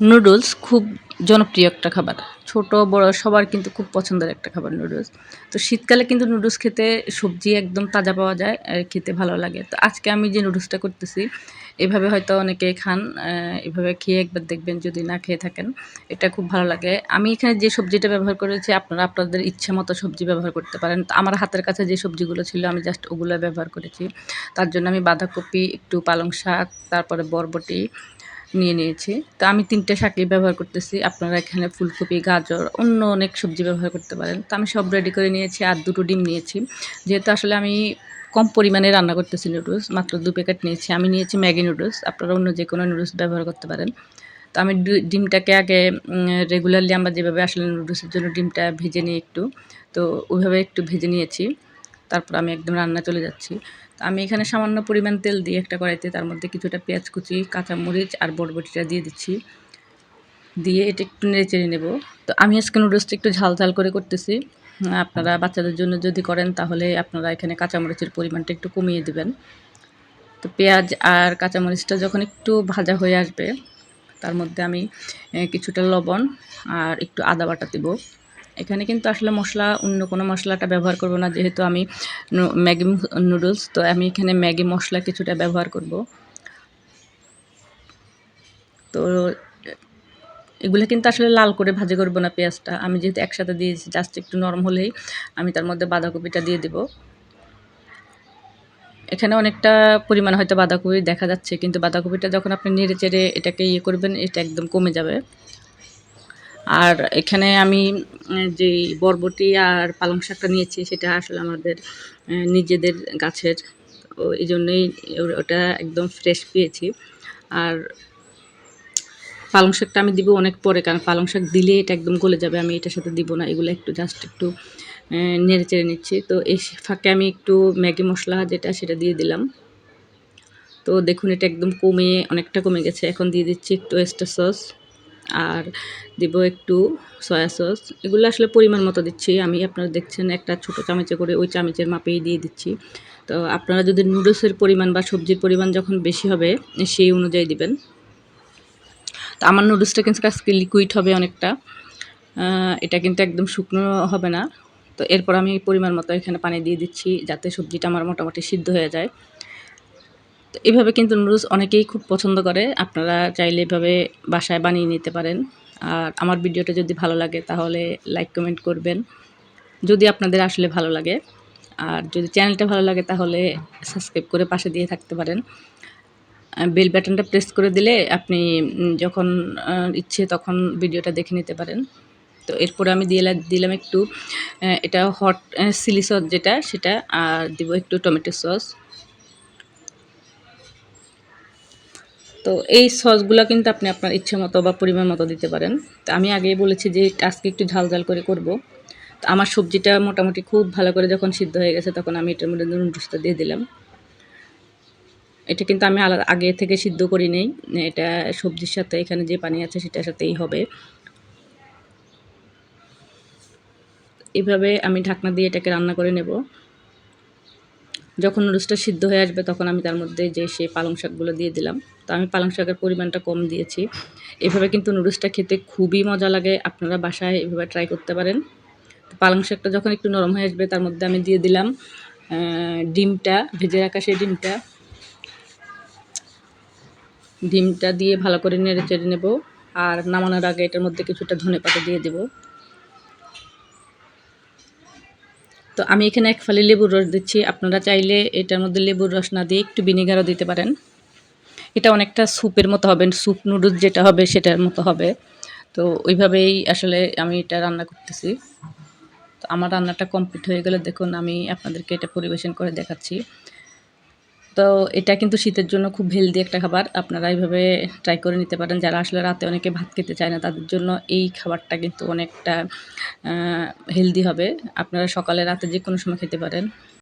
Noodles খুব জনপ্রিয় একটা খাবার। ছোট, বড়, সবার কিন্তু খুব পছন্দের একটা খাবার নুডলস। তো শীতকালে কিন্তু নুডলস খেতে সবজি একদম তাজা পাওয়া যায় আর খেতে ভালো লাগে। তো আজকে আমি যে নুডলসটা করতেছি, এভাবে হয়তো অনেকে খান এভাবে খেয়ে একবার দেখবেন যদি না খেয়ে থাকেন, এটা খুব ভালো লাগে। আমি এখানে যে সবজিটা ব্যবহার করেছি, আপনারা আপনাদের ইচ্ছে মতো সবজি ব্যবহার করতে পারেন। তো আমার হাতের কাছে যে সবজিগুলো ছিল, আমি জাস্ট ওগুলো ব্যবহার করেছি। তার জন্য আমি বাঁধাকপি, একটু পালং শাক, তারপরে বরবটি নিয়ে নিয়েছি। তো আমি তিনটে শাকই ব্যবহার করতেছি। আপনারা এখানে ফুলকপি, গাজর, অন্য অনেক সবজি ব্যবহার করতে পারেন। তো আমি সব রেডি করে নিয়েছি আর দুটো ডিম নিয়েছি। যেহেতু আসলে আমি কম পরিমাণে রান্না করতেছি নুডলস মাত্র দু প্যাকেট নিয়েছি। আমি নিয়েছি ম্যাগি নুডলস আপনারা অন্য যে কোনো নুডলস ব্যবহার করতে পারেন। তো আমি ডিমটাকে আগে রেগুলারলি আমরা যেভাবে আসলে নুডলসের জন্য ডিমটা ভেজে নিই একটু, তো ওইভাবে একটু ভেজে নিয়েছি। তারপর আমি একদম রান্না চলে যাচ্ছি। তো আমি এখানে সামান্য পরিমাণ তেল দিয়ে একটা কড়াইতে তার মধ্যে কিছুটা পেঁয়াজ কুচি, কাঁচামরিচ আর বরবটিটা দিয়ে দিচ্ছি। দিয়ে এটা একটু নেড়ে চেড়ে নেব। তো আমি আজকে নুডলসটা একটু ঝাল ঝাল করে করতেছি। আপনারা বাচ্চাদের জন্য যদি করেন তাহলে আপনারা এখানে কাঁচামরিচের পরিমাণটা একটু কমিয়ে দেবেন। তো পেঁয়াজ আর কাঁচামরিচটা যখন একটু ভাজা হয়ে আসবে, তার মধ্যে আমি কিছুটা লবণ আর একটু আদা বাটা দেবো। এখানে কিন্তু আসলে মশলা, অন্য কোনো মশলাটা ব্যবহার করব না, যেহেতু আমি ম্যাগি নুডলস, তো আমি এখানে ম্যাগি মশলা কিছুটা ব্যবহার করব। তো এগুলো কিন্তু আসলে লাল করে ভাজি করব না পেঁয়াজটা। আমি যেহেতু একসাথে দিয়েছি, জাস্ট একটু নরম হলেই আমি তার মধ্যে বাঁধাকপিটা দিয়ে দেবো। এখানে অনেকটা পরিমাণ হয়তো বাঁধাকপি দেখা যাচ্ছে, কিন্তু বাঁধাকপিটা যখন আপনি নেড়ে চেড়ে এটাকে ইয়ে করবেন, এটা একদম কমে যাবে। আর এখানে আমি যে বরবটি আর পালং শাকটা নিয়েছি, সেটা আসলে আমাদের নিজেদের গাছের। এই জন্যই ওটা একদম ফ্রেশ পেয়েছি। আর পালং শাকটা আমি দিব অনেক পরে, কারণ পালং শাক দিলে এটা একদম গলে যাবে, আমি এটার সাথে দিব না। এগুলো একটু জাস্ট একটু নেড়ে চেড়ে নিচ্ছি। তো এই ফাঁকে আমি একটু ম্যাগি মশলা যেটা, সেটা দিয়ে দিলাম। তো দেখুন, এটা একদম কমে, অনেকটা কমে গেছে। এখন দিয়ে দিচ্ছি একটু এক্সট্রা সস। আর দিব একটু সয়া সস এগুলো আসলে পরিমাণ মতো দিচ্ছি। আমি আপনারা দেখছেন একটা ছোট চামচে করে ওই চামচের মাপেই দিয়ে দিচ্ছি। তো আপনারা যদি নুডলসের পরিমাণ বা সবজির পরিমাণ যখন বেশি হবে, সেই অনুযায়ী দিবেন। তো আমার নুডলসটা কিন্তু আজকে লিকুইড হবে অনেকটা। এটা কিন্তু একদম শুকনো হবে না। তো এরপর আমি পরিমাণ মতো এখানে পানি দিয়ে দিচ্ছি যাতে সবজিটা আমার মোটামুটি সিদ্ধ হয়ে যায়। তো এভাবে কিন্তু নুডলস অনেকেই খুব পছন্দ করে। আপনারা চাইলে এভাবে বাসায় বানিয়ে নিতে পারেন। আর আমার ভিডিওটা যদি ভালো লাগে তাহলে লাইক কমেন্ট করবেন। যদি আপনাদের আসলে ভালো লাগে। আর যদি চ্যানেলটা ভালো লাগে তাহলে সাবস্ক্রাইব করে পাশে দিয়ে থাকতে পারেন। বেল বাটনটা প্রেস করে দিলে আপনি যখন ইচ্ছে তখন ভিডিওটা দেখে নিতে পারেন। তো এরপরে আমি দিয়ে দিলাম একটু এটা হট চিলি সস যেটা, সেটা, আর দিব একটু টমেটো সস তো এই সসগুলো কিন্তু আপনি আপনার ইচ্ছে মতো বা পরিমাণ মতো দিতে পারেন। তো আমি আগেই বলেছি যে আজকে একটু ঝাল ঝাল করে করব। তো আমার সবজিটা মোটামুটি খুব ভালো করে যখন সিদ্ধ হয়ে গেছে তখন আমি এটার মধ্যে নুডলসটা দিয়ে দিলাম। এটা কিন্তু আমি আলাদা আগে থেকে সিদ্ধ করি নেই। এটা সবজির সাথে এখানে যে পানি আছে সেটার সাথেই হবে। এভাবে আমি ঢাকনা দিয়ে এটাকে রান্না করে নেব। যখন নুডলসটা সিদ্ধ হয়ে আসবে, তখন আমি তার মধ্যে যে সেই পালং শাকগুলো দিয়ে দিলাম। তো আমি পালং শাকের পরিমাণটা কম দিয়েছি। এভাবে কিন্তু নুডলসটা খেতে খুবই মজা লাগে। আপনারা বাসায় এভাবে ট্রাই করতে পারেন। পালং শাকটা যখন একটু নরম হয়ে আসবে, তার মধ্যে আমি দিয়ে দিলাম ডিমটা, ভেজে রাখা সেই ডিমটা। ডিমটা দিয়ে ভালো করে নেড়ে চেড়ে নেব। আর নামানোর আগে এটার মধ্যে কিছুটা ধনে পাতা দিয়ে দেব। তো আমি এখানে এক ফালি লেবুর রস দিচ্ছি। আপনারা চাইলে এটার মধ্যে লেবুর রস না দিয়ে একটু ভিনেগারও দিতে পারেন। এটা অনেকটা স্যুপের মতো হবে, স্যুপ নুডলস যেটা হবে সেটার মতো হবে। তো ওইভাবেই আসলে আমি এটা রান্না করতেছি। তো আমার রান্নাটা কমপ্লিট হয়ে গেলে দেখুন, আমি আপনাদেরকে এটা পরিবেশন করে দেখাচ্ছি। তো এটা কিন্তু শীতের জন্য খুব হেলদি একটা খাবার। আপনারা এইভাবে ট্রাই করে নিতে পারেন। যারা আসলে রাতে অনেকে ভাত খেতে চায় না, তাদের জন্য এই খাবারটা কিন্তু অনেকটা হেলদি হবে। আপনারা সকালে রাতে যে কোনো সময় খেতে পারেন।